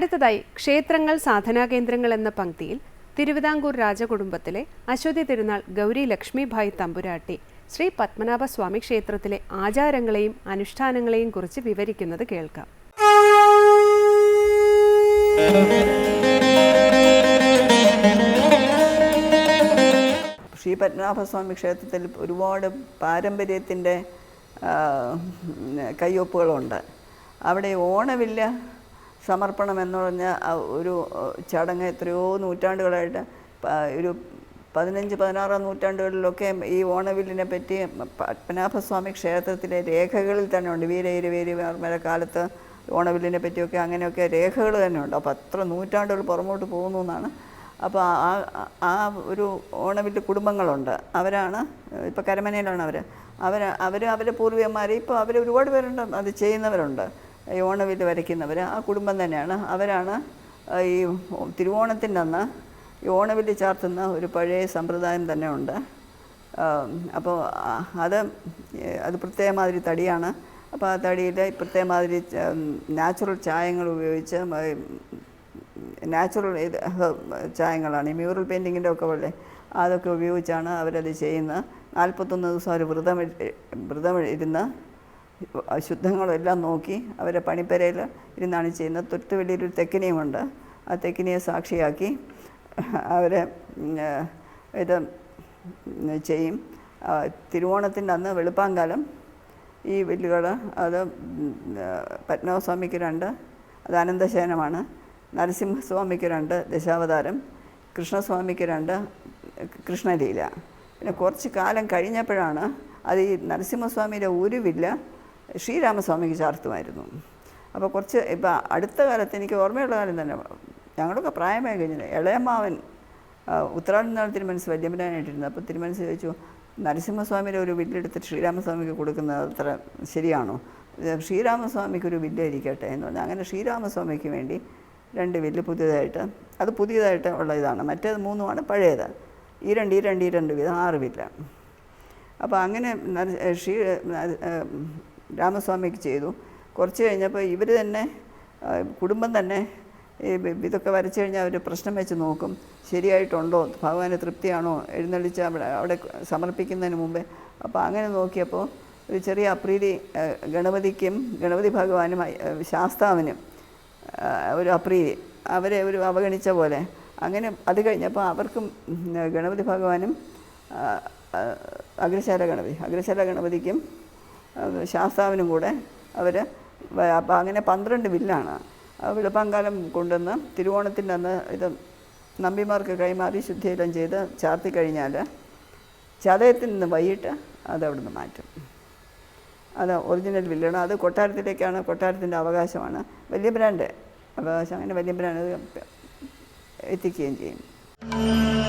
അടുത്തതായി ക്ഷേത്രങ്ങൾ സാധനാകേന്ദ്രങ്ങൾ എന്ന പങ്ക്തിയിൽ തിരുവിതാംകൂർ രാജകുടുംബത്തിലെ അശ്വതി തിരുനാൾ ഗൗരി ലക്ഷ്മിഭായ് തമ്പുരാട്ടി ശ്രീ പത്മനാഭസ്വാമി ക്ഷേത്രത്തിലെ ആചാരങ്ങളെയും അനുഷ്ഠാനങ്ങളെയും കുറിച്ച് വിവരിക്കുന്നത് കേൾക്കാം. ശ്രീ പത്മനാഭസ്വാമി ക്ഷേത്രത്തിൽ ഒരുപാട് പാരമ്പര്യത്തിന്റെ കയ്യൊപ്പുകളുണ്ട്. അവിടെ ഓണവില്ല സമർപ്പണം എന്ന് പറഞ്ഞ ഒരു ചടങ്ങ് എത്രയോ നൂറ്റാണ്ടുകളായിട്ട് ഒരു പതിനഞ്ച് പതിനാറാം നൂറ്റാണ്ടുകളിലൊക്കെ ഈ ഓണവില്ലിനെ പറ്റി പത്മനാഭസ്വാമി ക്ഷേത്രത്തിലെ രേഖകളിൽ തന്നെ ഉണ്ട്. വീരയിരുവേരി വർമ്മയുടെ കാലത്ത് ഓണവില്ലിനെ പറ്റിയൊക്കെ അങ്ങനെയൊക്കെ രേഖകൾ തന്നെ ഉണ്ട്. അപ്പോൾ അത്ര നൂറ്റാണ്ടുകൾ പുറമോട്ട് പോകുന്നു എന്നാണ്. അപ്പോൾ ആ- ആ ഒരു ഓണവില്ല് കുടുംബങ്ങളുണ്ട്. അവരാണ് ഇപ്പോൾ കരമനയിലാണ് അവർ അവർ അവർ അവരെ പൂർവികന്മാർ ഇപ്പോൾ അവർ ഒരുപാട് പേരുണ്ട്. അത് ചെയ്യുന്നവരുണ്ട്. ഈ ഓണവില്ല് വരയ്ക്കുന്നവർ ആ കുടുംബം തന്നെയാണ്. അവരാണ് ഈ തിരുവോണത്തിന്റെ അന്ന് ഈ ഓണവിൽ ചാർത്തുന്ന ഒരു പഴയ സമ്പ്രദായം തന്നെ ഉണ്ട്. അപ്പോൾ അത് അത് പ്രത്യേക മാതിരി തടിയാണ്. അപ്പോൾ ആ തടിയിൽ പ്രത്യേക മാതിരി നാച്ചുറൽ ചായങ്ങൾ ഉപയോഗിച്ച് നാച്ചുറൽ ഇത് ചായങ്ങളാണ്. ഈ മ്യൂറൽ പെയിന്റിങ്ങിന്റെ ഒക്കെ പോലെ അതൊക്കെ ഉപയോഗിച്ചാണ് അവരത് ചെയ്യുന്നത്. നാൽപ്പത്തൊന്ന് ദിവസം അവർ വ്രതം വ്രതം ഇരുന്ന് ശുദ്ധങ്ങളെല്ലാം നോക്കി അവരെ പണിപ്പരയിൽ ഇരുന്നാണ് ചെയ്യുന്നത്. തൊട്ട് വലിയൊരു തെക്കിനിയുമുണ്ട്. ആ തെക്കിനിയെ സാക്ഷിയാക്കി അവരെ ഇത് ചെയ്യും. തിരുവോണത്തിന്റെ അന്ന് വെളുപ്പാങ്കാലം ഈ വില്ലുകൾ അത് പത്മസ്വാമിക്ക് രണ്ട് അത് അനന്തശയനമാണ്. നരസിംഹസ്വാമിക്ക് രണ്ട് ദശാവതാരം. കൃഷ്ണസ്വാമിക്ക് രണ്ട് കൃഷ്ണലീല. പിന്നെ കുറച്ച് കാലം കഴിഞ്ഞപ്പോഴാണ് അത് ഈ നരസിംഹസ്വാമിയുടെ ഒരു വില്ല ശ്രീരാമസ്വാമിക്ക് ചാർത്തുമായിരുന്നു. അപ്പോൾ കുറച്ച് ഇപ്പം അടുത്ത കാലത്ത് എനിക്ക് ഓർമ്മയുള്ള കാലം തന്നെ ഞങ്ങളൊക്കെ പ്രായമായി കഴിഞ്ഞത് ഇളയമാവൻ ഉത്രാടനാൾ തിരുമനസ് വല്യമ്പനായിട്ടിരുന്നു അപ്പോൾ തിരുമനസ് ചോദിച്ചു നരസിംഹസ്വാമിയുടെ ഒരു വില്ലെടുത്ത് ശ്രീരാമസ്വാമിക്ക് കൊടുക്കുന്നത് അത്ര ശരിയാണോ? ശ്രീരാമസ്വാമിക്ക് ഒരു വില്ല് ഇരിക്കട്ടെ എന്ന് പറഞ്ഞാൽ അങ്ങനെ ശ്രീരാമസ്വാമിക്ക് വേണ്ടി രണ്ട് വില്ല് പുതിയതായിട്ട് അത് പുതിയതായിട്ട് ഉള്ള ഇതാണ്. മറ്റേത് മൂന്നുമാണ് പഴയത്. ഈ രണ്ട് ഈ രണ്ട് ഈ രണ്ട് വീതം ആറ് വില്ല. അപ്പോൾ അങ്ങനെ ശ്രീ രാമസ്വാമിക്ക് ചെയ്തു. കുറച്ച് കഴിഞ്ഞപ്പോൾ ഇവർ തന്നെ കുടുംബം തന്നെ ഇതൊക്കെ വരച്ചു കഴിഞ്ഞാൽ അവർ പ്രശ്നം വെച്ച് നോക്കും. ശരിയായിട്ടുണ്ടോ? ഭഗവാന് തൃപ്തിയാണോ? എഴുന്നള്ളിച്ച് അവിടെ അവിടെ സമർപ്പിക്കുന്നതിന് മുമ്പേ. അപ്പോൾ അങ്ങനെ നോക്കിയപ്പോൾ ഒരു ചെറിയ അപ്രീതി ഗണപതിക്കും ഗണപതി ഭഗവാനും ശാസ്താവിനും ഒരു അപ്രീതി. അവരെ ഒരു അവഗണിച്ച പോലെ. അങ്ങനെ അത് കഴിഞ്ഞപ്പോൾ അവർക്കും ഗണപതി ഭഗവാനും അഗ്രശാല ഗണപതി അഗ്രശാല ഗണപതിക്കും ശാസ്താവിനും കൂടെ അവർ അപ്പം അങ്ങനെ പന്ത്രണ്ട് വില്ലാണ്. വെളുപ്പാങ്കാലം കൊണ്ടുവന്ന് തിരുവോണത്തിന്റെ അന്ന് ഇത് നമ്പിമാർക്ക് കൈമാറി ശുദ്ധിയെല്ലാം ചെയ്ത് ചാർത്തി കഴിഞ്ഞാൽ ചതയത്തിൽ നിന്ന് വൈകിട്ട് അത് അവിടുന്ന് മാറ്റും. അത് ഒറിജിനൽ വില്ലാണ്. അത് കൊട്ടാരത്തിലേക്കാണ് കൊട്ടാരത്തിന്റെ അവകാശമാണ്. വലിയ ബ്രാൻഡ് അവകാശം. അങ്ങനെ വലിയ ബ്രാൻഡ് എത്തിക്കുകയും ചെയ്യും.